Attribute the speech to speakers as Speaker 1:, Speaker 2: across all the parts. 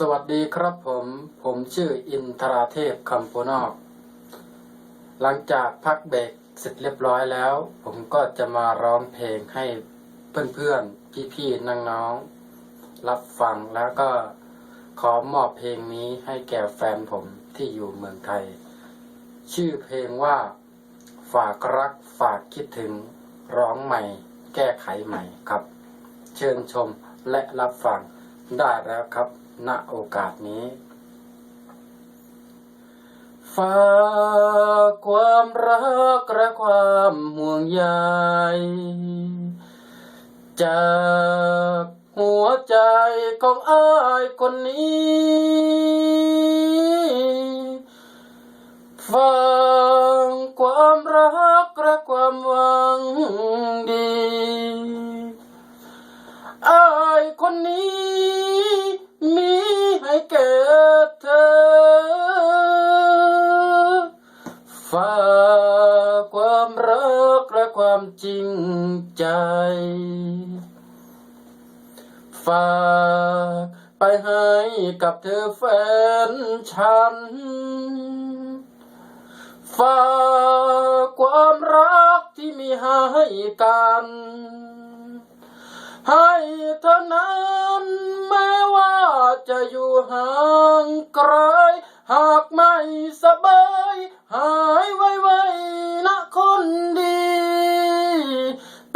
Speaker 1: สวัสดีครับผม ผมชื่ออินทราเทพคำโพนอก หลังจากพักเบรกเสร็จเรียบร้อยแล้ว ผมก็จะมาร้องเพลงให้เพื่อนๆ พี่ๆน้องๆรับฟังแล้วก็ขอมอบเพลงนี้ให้แก่แฟนผมที่อยู่เมืองไทย ชื่อเพลงว่าฝากรักฝากคิดถึงร้องใหม่ แก้ไขใหม่ครับ เชิญชมและรับฟัง ได้แล้วครับ ณ โอกาสนี้ ฝากความรักและความห่วงใยจากหัวใจของอ้ายคนนี้ฟัง ฝากความรักและความจริงใจ ฝากไปให้กับเธอแฟนฉัน ฝากความรักที่มีให้กัน ให้เธอนั้นแม้ว่าจะอยู่ห่างไกล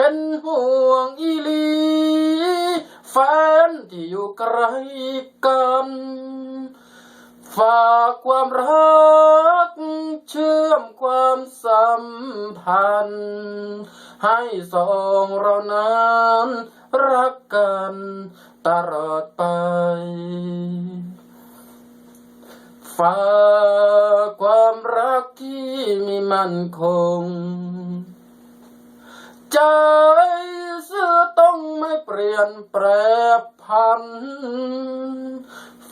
Speaker 1: เป็นห่วงอีลีแฟนที่อยู่ไกลกัน ฝากความรัก เชื่อมความสัมพันธ์ ให้สองเรานั้นรักกันตลอดไป ฝากความรักที่มีมั่นคง ใจซื่อต้องไม่เปลี่ยนแปรพัน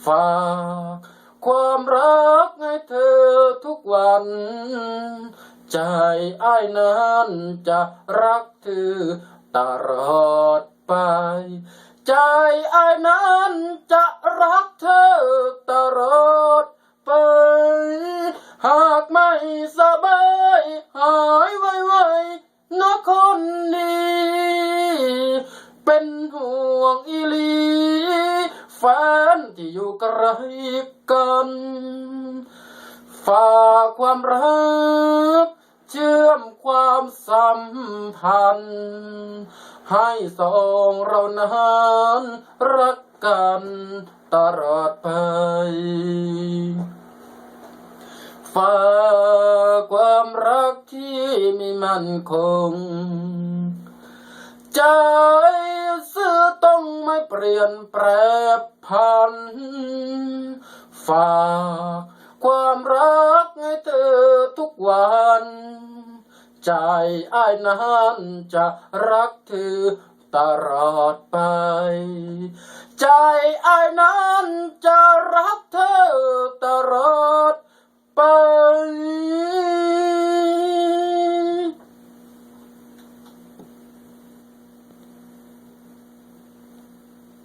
Speaker 1: ฝากความรักให้เธอทุกวัน ใจอ้ายนั้นจะรักเธอตลอดไป ใจอ้ายนั้นจะรักเธอตลอดไป หากไม่สบาย ที่อยู่ไกลกัน ฝากความรัก เชื่อมความสัมพันธ์ ให้สองเรานั้นรักกันตลอดไปฝากความรักที่มีมั่นคง ใจ ไม่เปลี่ยนแปรพัน ฝากความรักให้เธอทุกวัน ใจอ้ายนั้นจะรักเธอตลอดไป ใจอ้ายนั้นจะ